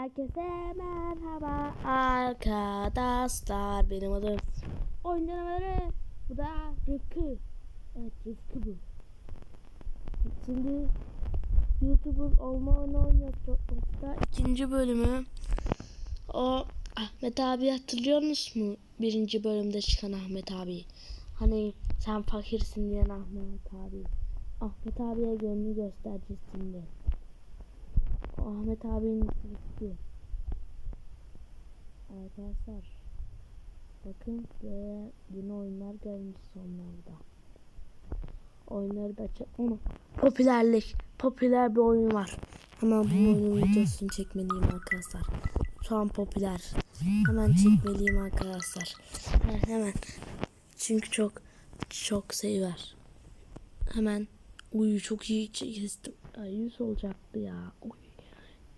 Herkese merhaba arkadaşlar. Benim adım Oyun Canavarı. Bu da Rıfkı. Evet Rıfkı bu. Şimdi YouTuber olma oyunu Roblox'ta. İkinci bölümü. O Ahmet abi hatırlıyor musun? Birinci bölümde çıkan Ahmet abi. Hani sen fakirsin diyen Ahmet abi. Ahmet abiye gönlü. O Ahmet abinin gitti. Arkadaşlar bakın buraya yeni oyunlar gelmiş sonlarda. Oyunları da çok ama popülerlik popüler bir oyun var. Hemen bu oyunun videosunu çekmeliyim arkadaşlar. Şu an popüler. Hemen çekmeliyim arkadaşlar. Hemen, hemen. Çünkü çok çok sever. Hemen Uy çok iyi kestim. Ay yüz olacaktı ya. Uy.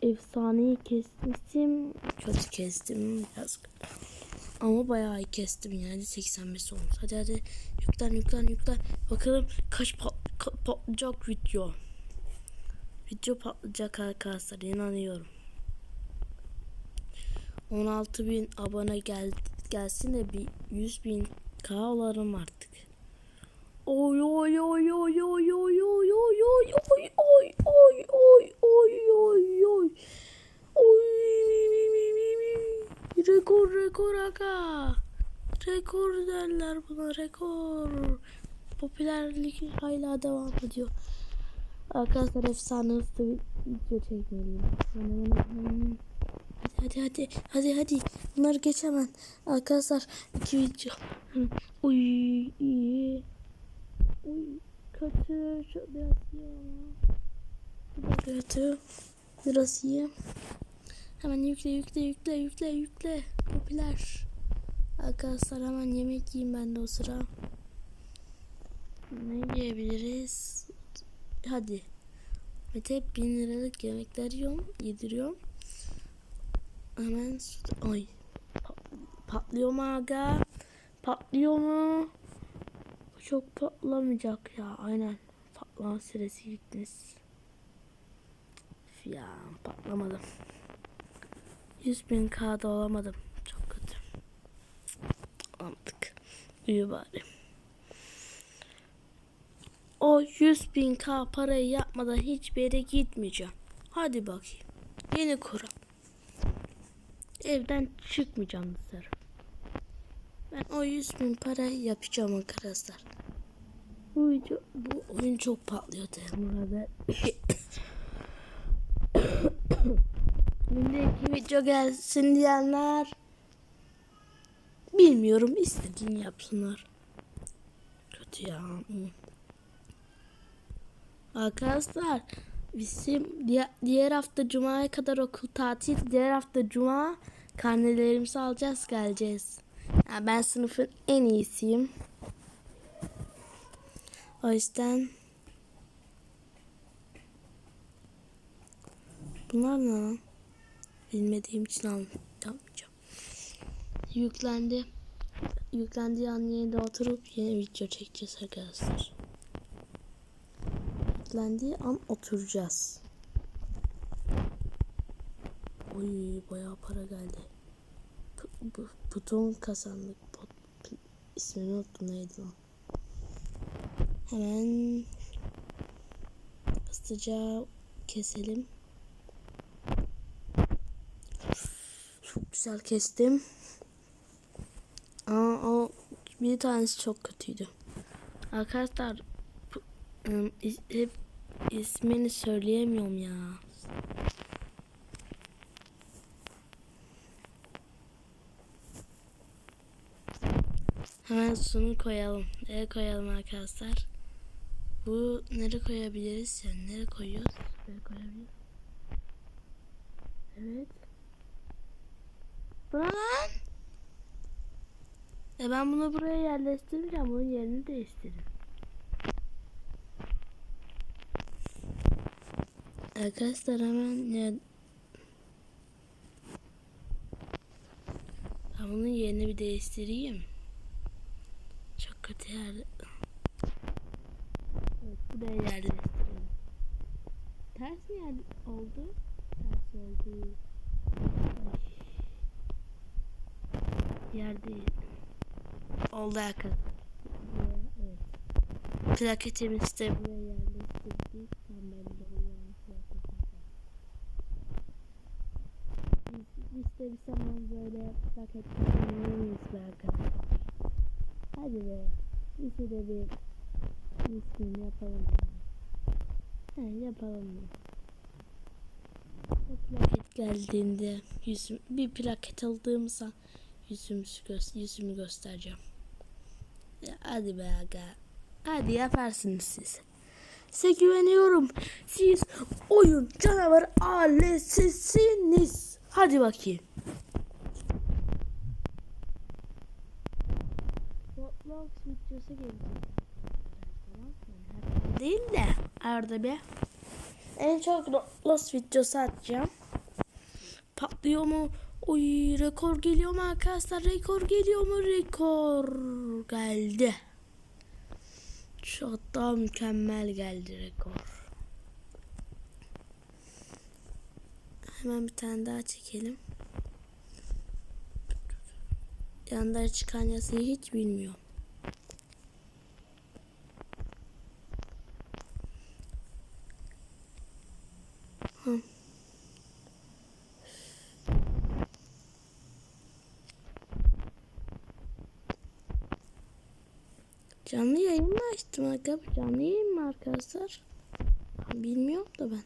Efsaneyi kesmişim. Kötü kestim biraz. Ama bayağı iyi kestim yani 85 olmuş. Hadi hadi yüklen yüklen yüklen. Bakalım kaç pat, ka- patlayacak video. Video patlayacak arkadaşlar inanıyorum. 16 bin abone gel, gelsin de bir 100 bin k olarım artık. Oy oy oy rekor aga. Rekor derler buna rekor. Popülerlik hala devam ediyor. Arkadaşlar efsane hızlı bir video çekmeliyim hadi hadi hadi hadi. Bunları geç hemen. Arkadaşlar iki video. Uy iyi. Uy kötü. Şu biraz iyi kötü. Biraz iyi. Hemen yükle yükle yükle yükle yükle. Popüler. Arkadaşlar hemen yemek yiyeyim ben de o sıra. Ne yiyebiliriz? Hadi. Mete hep bin liralık yemekler yiyorum. Yediriyorum. Hemen su- Ay. Pa- patlıyor mu aga? Patlıyor mu? Çok patlamayacak ya. Aynen. Patlama süresi gitmiş. Ya patlamadım. 100 bin K'da olamadım. Alamadık. Uyu bari. O 100 bin K parayı yapmadan hiçbir yere gitmeyeceğim. Hadi bakayım. Yeni kural. Evden çıkmayacağım dışarı. Ben o 100 bin parayı yapacağım arkadaşlar. Bu bu oyun çok patlıyor Temur'a Şimdiki video gelsin diyenler bilmiyorum istediğini yapsınlar. Kötü ya. Arkadaşlar bizim diğer, hafta cumaya kadar okul tatil. Diğer hafta cuma karnelerimizi alacağız geleceğiz. Ya ben sınıfın en iyisiyim. O yüzden bunlar ne lan? Bilmediğim için almayacağım. Yüklendi. Yüklendiği an yerinde oturup yeni video çekeceğiz arkadaşlar. Yüklendiği an oturacağız. Oy bayağı para geldi. Bu, buton kazandık. Bot, ismini unuttum neydi lan. Hemen hızlıca keselim. Çok güzel kestim. Aa, o bir tanesi çok kötüydü. Arkadaşlar hep ismini söyleyemiyorum ya. Hemen sunu koyalım. Nereye koyalım arkadaşlar? Bu nereye koyabiliriz? Yani nereye koyuyoruz? Nereye koyabiliriz? Evet. Bu ne lan? E ben bunu buraya yerleştireceğim. Bunun yerini değiştireyim. Arkadaşlar hemen ya ben bunun yerini bir değiştireyim. Çok kötü yer. Evet, buraya yerleştirelim. Ters mi yer oldu? Ters oldu. Yer değil. Oldu yakın. Evet. Plaketimiz de buraya yerleştirdik. Biz, de bir zaman böyle plaket kullanmayız be arkadaşlar. Hadi be. Bizi de bir ismini yapalım. He yapalım? O plaket geldiğinde yüzüm, bir plaket aldığımızda yüzümüzü gö yüzümü göstereceğim. Hadi be aga. Hadi yaparsınız siz. Size güveniyorum. Siz oyun canavar ailesisiniz. Hadi bakayım. Roblox videosu gelecek. Değil de arada bir. En çok Roblox videosu atacağım. Patlıyor mu? Oy rekor geliyor mu arkadaşlar? Rekor geliyor mu? Rekor geldi. Çok daha mükemmel geldi rekor. Hemen bir tane daha çekelim. Yanında çıkan yazıyı hiç bilmiyorum. Hı. Canlı yayın mı açtım arkadaşlar? Canlı yayın mı arkadaşlar? Bilmiyorum da ben.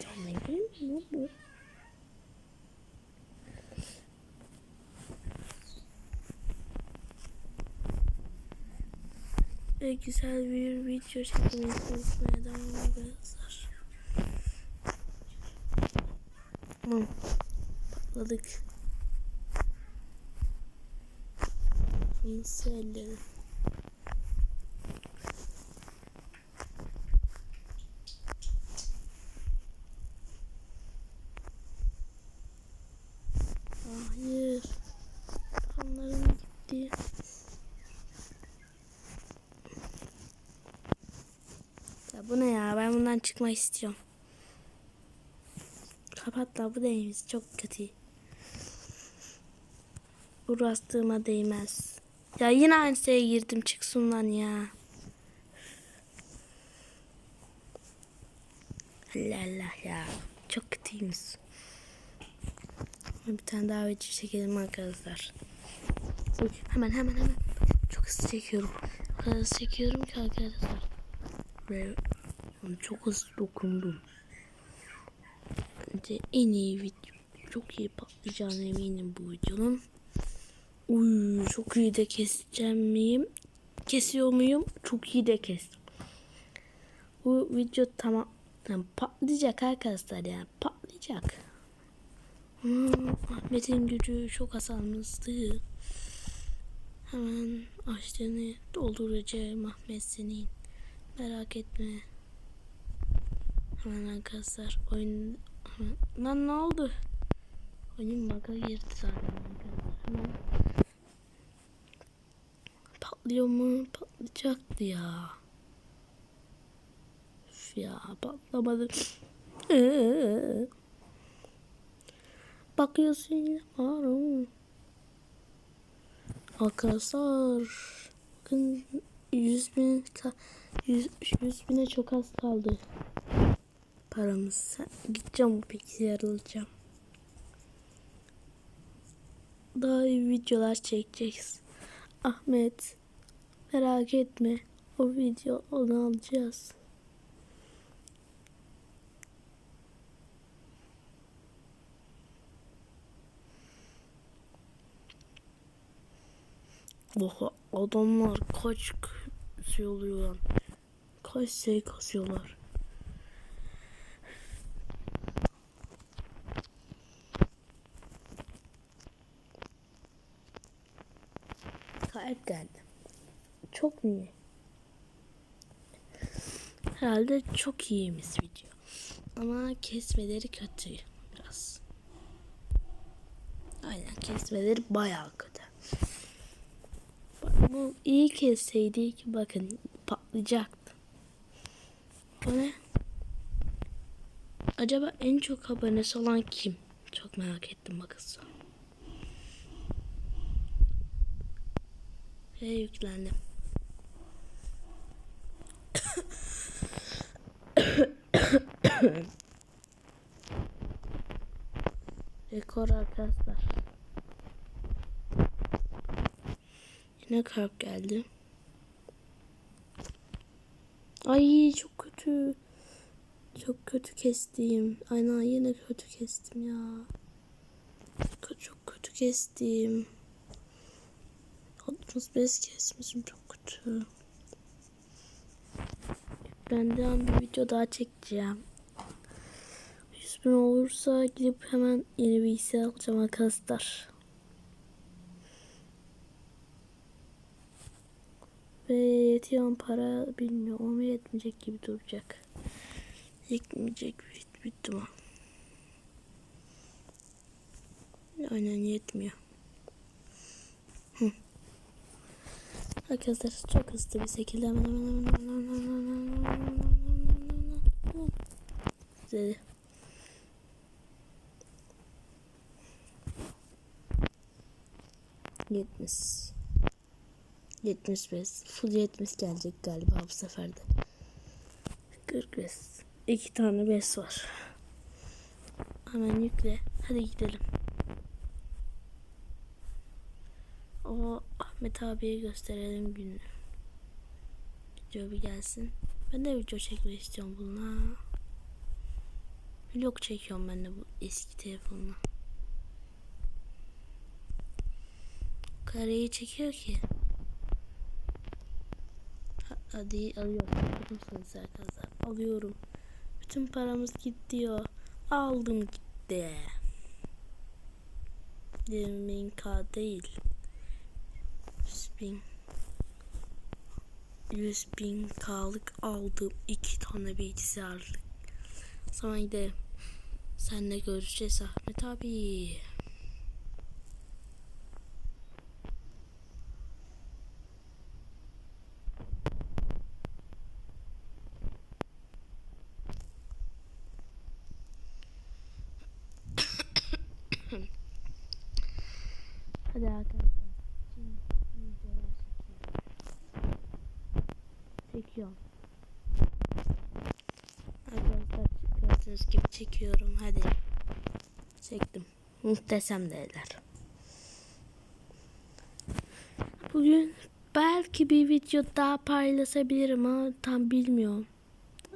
Canlı yayın mı bu? Ve güzel bir video çekmeye çalışmaya devam arkadaşlar. Hı, patladık. Nasıl elleri? Hayır. Kanlarım gitti. Ya bu ne ya? Ben bundan çıkmak istiyorum. Kapat la bu neymiş? Çok kötü. Uğraştığıma değmez. Ya yine aynı şeye girdim çıksın lan ya. Allah Allah ya. Çok kötüymüş. Bir tane daha video çekelim arkadaşlar. Hemen hemen hemen. Çok hızlı çekiyorum. O kadar hızlı çekiyorum ki arkadaşlar. Ve çok hızlı dokundum. Bence en iyi video. Çok iyi patlayacağına eminim bu videonun. Uy çok iyi de keseceğim miyim? Kesiyor muyum? Çok iyi de kestim. Bu video tamam yani patlayacak arkadaşlar yani patlayacak. Hmm, Ahmet'in gücü çok azalmıştı. Hemen açtığını dolduracağım Ahmet senin. Merak etme. Hemen arkadaşlar oyun... Lan ne oldu? Oyun bug'a girdi zaten Hemen patlıyor mu? Patlayacaktı ya. Üf ya patlamadı. Bakıyorsun yine var Arkadaşlar bakın 100 bin 100, 100 bine çok az kaldı paramız. Gideceğim bu bilgisayar alacağım. Daha iyi videolar çekeceğiz. Ahmet merak etme. O video onu alacağız. Oha adamlar kaç şey oluyor lan. Kaç şey kasıyorlar. Kalp geldi. Çok iyi. Herhalde çok iyiymiş video. Ama kesmeleri kötü biraz. Aynen kesmeleri bayağı kötü. Bu iyi kesseydik bakın patlayacaktı. Bu ne? Acaba en çok abonesi olan kim? Çok merak ettim bakın. Ve yüklendi. Rekor arkadaşlar. Yine kalp geldi. Ay çok kötü. Çok kötü kestim. Aynen yine kötü kestim ya. Çok, çok kötü kestim. 65 kesmişim çok kötü. Ben de bir video daha çekeceğim üstüme olursa gidip hemen yeni bilgisayar alacağım arkadaşlar. Ve yetiyor para bilmiyorum ama yetmeyecek gibi duracak. Yetmeyecek büyük bir ihtimal. Aynen yetmiyor. Hı. Arkadaşlar çok hızlı bir şekilde hemen hemen hemen hemen hemen hemen hemen hemen hemen hemen hemen hemen 70. 75. Full 70 gelecek galiba bu seferde. 45. İki tane bes var. Hemen yükle. Hadi gidelim. O Ahmet abiye gösterelim günü. Video bir gelsin. Ben de video çekmek istiyorum bununla. Vlog çekiyorum ben de bu eski telefonla. Kareyi çekiyor ki. Ha- Hadi alıyorum. Arkadaşlar. Alıyorum. Bütün paramız gidiyor. Aldım gitti. 20k değil. 100 bin 100 bin kalık aldım iki tane bilgisayarlık sonra gidelim senle görüşeceğiz Ahmet abi Hadi arkadaşlar. Şimdi videolar çekiyorum. Çekiyorum. Arkadaşlar gördüğünüz gibi çekiyorum. Hadi. Çektim. Muhteşem değerler. Bugün belki bir video daha paylaşabilirim ama tam bilmiyorum.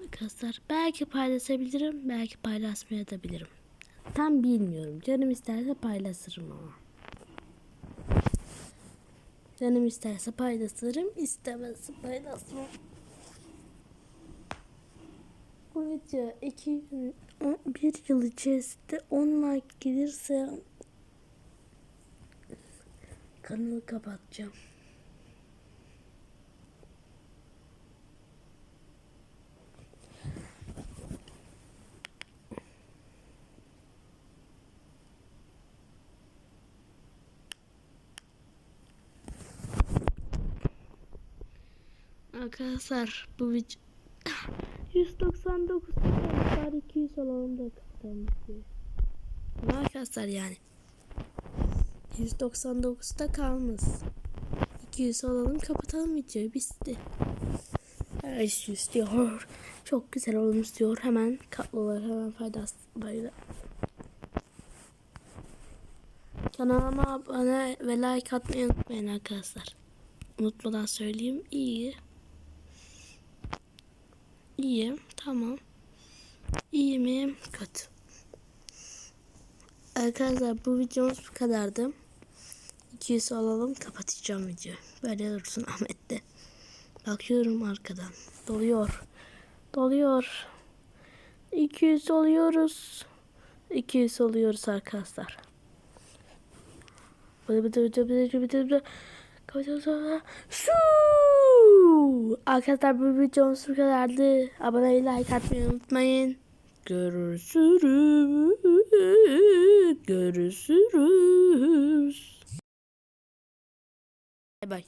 Arkadaşlar belki paylaşabilirim belki paylaşmayabilirim. Tam bilmiyorum. Canım isterse paylaşırım ama. Canım isterse paylaşırım, istemezse paylaşmam. Bu video iki gün, bir yıl içerisinde 10 like gelirse kanalı kapatacağım. Arkadaşlar bu video 199 var 200 olalım da. Ama Arkadaşlar yani 199'da kalmış. 200 olalım kapatalım videoyu bitti. Herkes istiyor. Çok güzel olmuş diyor. Hemen katlolar hemen faydası böyle. Kanalıma abone ve like atmayı unutmayın arkadaşlar. Unutmadan söyleyeyim. iyi. İyi. Tamam. İyi mi? Kötü. Arkadaşlar bu videomuz bu kadardı. 200 alalım kapatacağım video. Böyle dursun Ahmet'te. Bakıyorum arkadan. Doluyor. Doluyor. 200 oluyoruz. 200 oluyoruz arkadaşlar. Bıdı bıdı bıdı bıdı bıdı bıdı. Su! Arkadaşlar bu videomuz bu kadardı. Abone like atmayı unutmayın. Görüşürüz. Görüşürüz. Bay bay.